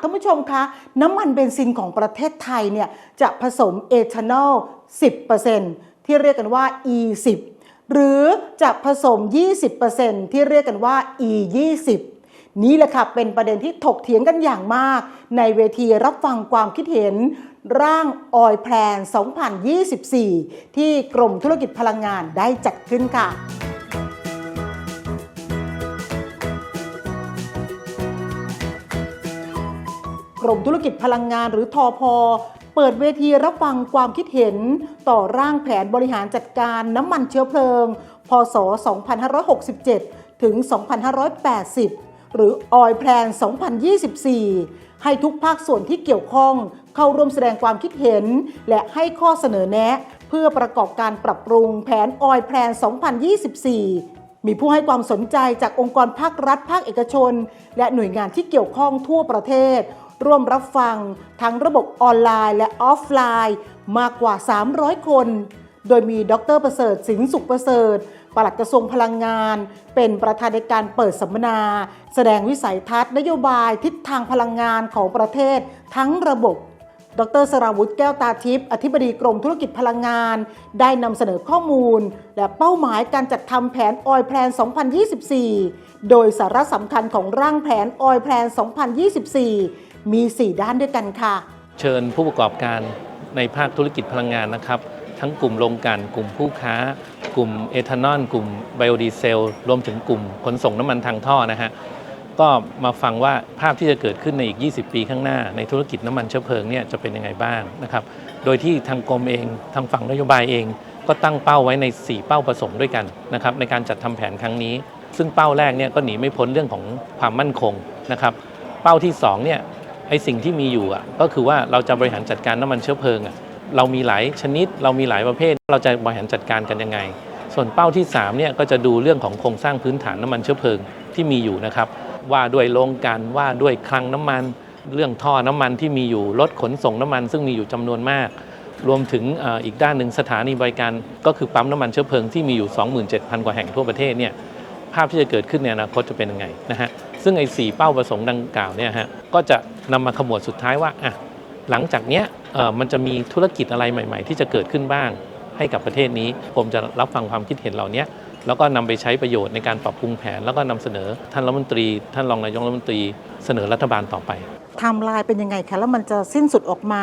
ท่านผู้ชมคะ น้ำมันเบนซินของประเทศไทยเนี่ยจะผสมเอทานอล 10%ที่เรียกกันว่า E10 หรือจะผสม 20%ที่เรียกกันว่า E20 นี่แหละค่ะเป็นประเด็นที่ถกเถียงกันอย่างมาก ในเวทีรับฟังความคิดเห็น ร่างออยแพลน 2024 ที่กรมธุรกิจพลังงานได้จัดขึ้นค่ะ กรมธุรกิจพลังงานหรือทอพอเปิดเวทีรับฟังความคิดเห็น ต่อร่างแผนบริหารจัดการน้ำมันเชื้อเพลิง พศ 2567 ถึง 2580 หรือออยแพลน2024 ให้ทุกภาคส่วนที่เกี่ยวข้องเข้าร่วมแสดงความคิดเห็น และให้ข้อเสนอแนะ เพื่อประกอบการปรับปรุงแผนออยแพลน2024มีผู้ให้ความสนใจจากองค์กรภาครัฐ ภาคเอกชน และหน่วยงานที่เกี่ยวข้องทั่วประเทศ ร่วมรับฟังทั้งระบบออนไลน์และออฟไลน์มากกว่า 300 คน โดยมีดรประเสริฐสิงสุขประเสริฐปลัดกระทรวงพลังงาน เป็นประธานในการเปิดสัมมนา แสดงวิสัยทัศน์นโยบายทิศทางพลังงานของประเทศทั้งระบบ ดรสราวุธแก้วตาทิพย์อธิบดีกรมธุรกิจพลังงาน ได้นำเสนอข้อมูล และเป้าหมายการจัดทำแผนออยแพลน 2024 โดยสาระสำคัญของร่างแผนออยแพลน 2024 มี 4 ด้านด้วยกันค่ะ เชิญผู้ประกอบการในภาคธุรกิจพลังงานนะครับ ทั้งกลุ่มโรงกลั่นกลุ่มผู้ค้า กลุ่มเอทานอลกลุ่มไบโอดีเซลรวมถึงกลุ่มขนส่งน้ำมันทางท่อนะฮะก็มาฟังว่าภาพที่จะเกิดขึ้นในอีก 20 ปีข้างหน้า ในธุรกิจน้ำมันเชื้อเพลิงเนี่ยจะเป็นยังไงบ้างนะครับ โดยที่ทางกรมเองทางฝั่งนโยบายเอง ก็ตั้งเป้าไว้ใน 4 เป้าประสงค์ด้วยกันนะครับในการจัดทำแผนครั้งนี้ ซึ่งเป้าแรกเนี่ยก็หนีไม่พ้นเรื่องของความมั่นคงนะครับ เป้าที่สองเนี่ย ไอสิ่งที่มีอยู่อะก็คือว่าเราจะบริหารจัดการน้ำมันเชื้อเพลิงอะเรามีหลายชนิด เรามีหลายประเภท เราจะบริหารจัดการกันยังไง ส่วนเป้าที่3เนี่ยก็จะดูเรื่องของโครงสร้างพื้นฐานน้ำมันเชื้อเพลิงที่มีอยู่นะครับว่าด้วยโรงกลันว่าด้วยคลังน้ำมัน เรื่องท่อน้ำมันที่มีอยู่รถขนส่งน้ำมัน ซึ่งมีอยู่จำนวนมาก รวมถึงอีกด้านหนึ่งสถานีบริการ ก็คือปั๊มน้ำมันเชื้อเพลิงที่มีอยู่ 27,000 กว่าแห่งทั่วประเทศเนี่ยภาพที่จะเกิดขึ้นในอนาคตจะเป็นยังไงนะฮะ ซึ่งไอ้สเป้าประสงค์ดังกล่าวเนี่ยฮะก็จะนำมาขมวดสุดท้ายว่าอะหลังจากเนี้ยเอ่อมันจะมีธุรกิจอะไรใหม่ ๆ ที่จะเกิดขึ้นบ้างให้กับประเทศนี้ ผมจะรับฟังความคิดเห็นเหล่านี้ แล้วก็นำไปใช้ประโยชน์ในการปรับปรุงแผน แล้วก็นำเสนอท่านรัฐมนตรี ท่านรองนายกรัฐมนตรีเสนอรัฐบาลต่อไปไทม์ไลน์เป็นยังไงคะ แล้วมันจะสิ้นสุดออกมา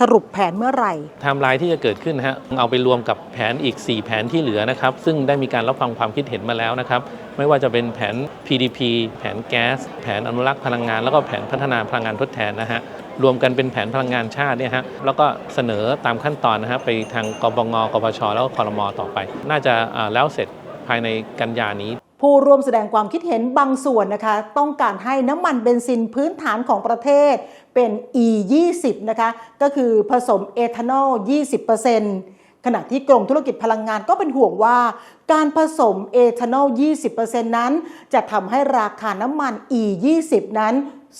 สรุปแผนเมื่อไหร่ไทม์ไลน์ที่จะเกิดขึ้นนะฮะเอาไปรวมกับแผนอีก 4 แผนที่เหลือนะครับ ซึ่งได้มีการรับฟังความคิดเห็นมาแล้วนะครับ ไม่ว่าจะเป็นแผน PDP แผนแก๊ส แผนอนุรักษ์พลังงาน แล้วก็แผนพัฒนาพลังงานทดแทนนะฮะรวมกันเป็นแผนพลังงานชาติเนี่ยฮะแล้วก็เสนอตามขั้นตอนนะฮะไปทางกบงกปชแล้วก็คอรมอต่อไป น่าจะอ่าแล้วเสร็จ ภายในกันยานี้ ผู้ร่วมแสดงความคิดเห็นบางส่วนนะคะ ต้องการให้น้ำมันเบนซินพื้นฐานของประเทศเป็น E20 นะคะ ก็คือผสมเอทานอล 20%ขณะที่กรมธุรกิจพลังงานก็เป็นห่วงว่า การผสมเอทานอล 20%นั้น จะทำให้ราคาน้ำมัน E20 นั้น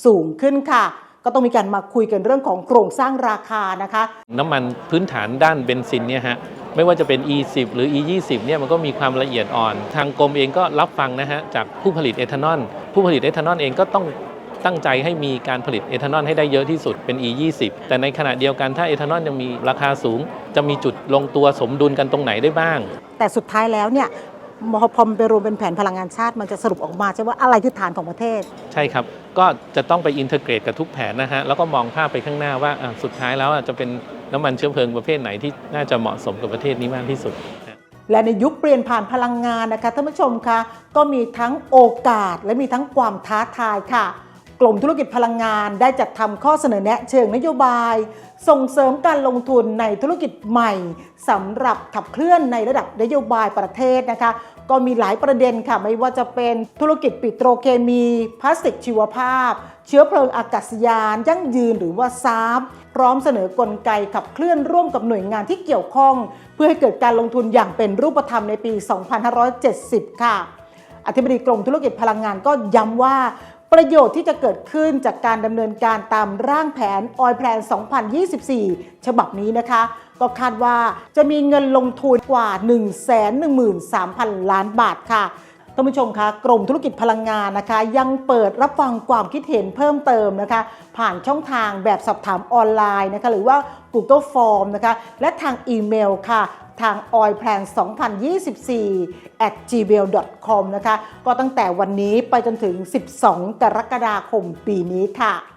สูงขึ้นค่ะก็ต้องมีการมาคุยกันเรื่องของโครงสร้างราคานะคะ น้ำมันพื้นฐานด้านเบนซินเนี่ยฮะ ไม่ว่าจะเป็น E10 หรือ E20 เนี่ยมันก็มีความละเอียดอ่อน ทางกรมเองก็รับฟังนะฮะจากผู้ผลิตเอทานอลผู้ผลิตเอทานอลเองก็ต้องตั้งใจให้มีการผลิตเอทานอลให้ได้เยอะที่สุดเป็น E20 แต่ในขณะเดียวกันถ้าเอทานอลยังมีราคาสูง จะมีจุดลงตัวสมดุลกันตรงไหนได้บ้าง แต่สุดท้ายแล้วเนี่ย พอพอมันไปรวมเป็นแผนพลังงานชาติ มันจะสรุปออกมาใช่ว่าอะไรคือฐานของประเทศ ใช่ครับ ก็จะต้องไปอินเทอร์เกรตกับทุกแผนนะฮะ แล้วก็มองภาพไปข้างหน้าว่าอะสุดท้ายแล้วอะจะเป็นน้ำมันเชื้อเพลิงประเภทไหนที่น่าจะเหมาะสมกับประเทศนี้มากที่สุด และในยุคเปลี่ยนผ่านพลังงานนะคะท่านผู้ชมคะก็มีทั้งโอกาสและมีทั้งความท้าทายค่ะ กลุ่มธุรกิจพลังงานได้จัดทำข้อเสนอแนะเชิงนโยบาย ส่งเสริมการลงทุนในธุรกิจใหม่สำหรับขับเคลื่อนในระดับนโยบายประเทศนะคะ ก็มีหลายประเด็นค่ะ ไม่ว่าจะเป็นธุรกิจปิโตรเคมีพลาสติกชีวภาพ เชื้อเพลิงอากาศยานยั่งยืนหรือว่าซาบพร้อมเสนอกลไกขับเคลื่อนร่วมกับหน่วยงานที่เกี่ยวข้อง เพื่อให้เกิดการลงทุนอย่างเป็นรูปธรรมในปี 2570 ค่ะอธิบดีกรมธุรกิจพลังงานก็ย้ำว่า ประโยชน์ที่จะเกิดขึ้นจากการดำเนินการตามร่างแผนออยแพลน 2024 ฉบับนี้นะคะ ก็คาดว่าจะมีเงินลงทุนกว่า 113,000 ล้านบาทค่ะท่านผู้ชมคะกรมธุรกิจพลังงานนะคะ ยังเปิดรับฟังความคิดเห็นเพิ่มเติมนะคะ ผ่านช่องทางแบบสอบถามออนไลน์นะคะ หรือว่า Google Form นะคะ และทางอีเมลค่ะ ทาง oilplan 2024 at gmail.com นะคะ ก็ตั้งแต่วันนี้ไปจนถึง 12 กรกฎาคมปีนี้ค่ะ